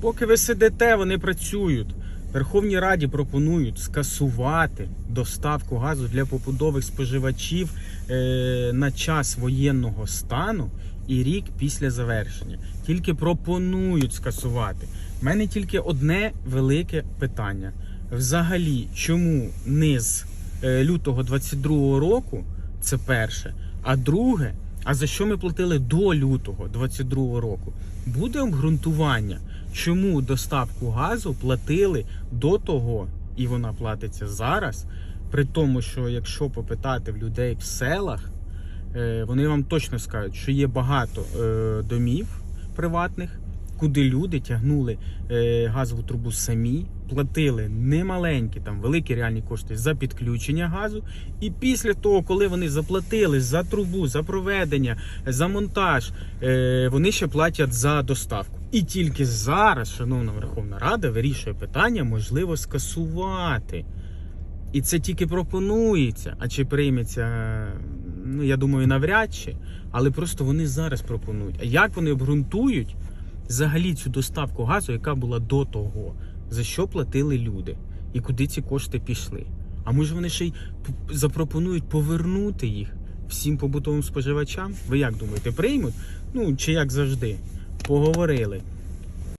Поки ви сидите, вони працюють. Верховній Раді пропонують скасувати доставку газу для побудових споживачів е, на час воєнного стану і рік після завершення. Тільки пропонують скасувати. У мене тільки одне велике питання. Взагалі, чому не з е, лютого 22 року? Це перше. А друге, а за що ми платили до лютого 22 року? Буде обґрунтування, чому доставку газу платили до того, і вона платиться зараз. При тому, що якщо попитати в людей в селах, е, вони вам точно скажуть, що є багато е, домів приватних, куди люди тягнули е, газову трубу самі, платили немаленькі, там великі реальні кошти за підключення газу. І після того, коли вони заплатили за трубу, за проведення, за монтаж, е, вони ще платять за доставку. І тільки зараз, шановна Верховна Рада, вирішує питання, можливо, скасувати. І це тільки пропонується. А чи прийметься, ну я думаю, навряд чи. Але просто вони зараз пропонують. А як вони обґрунтують взагалі цю доставку газу, яка була до того, за що платили люди, і куди ці кошти пішли? А може вони ще й запропонують повернути їх всім побутовим споживачам? Ви як думаєте, приймуть? Ну чи як завжди? Поговорили.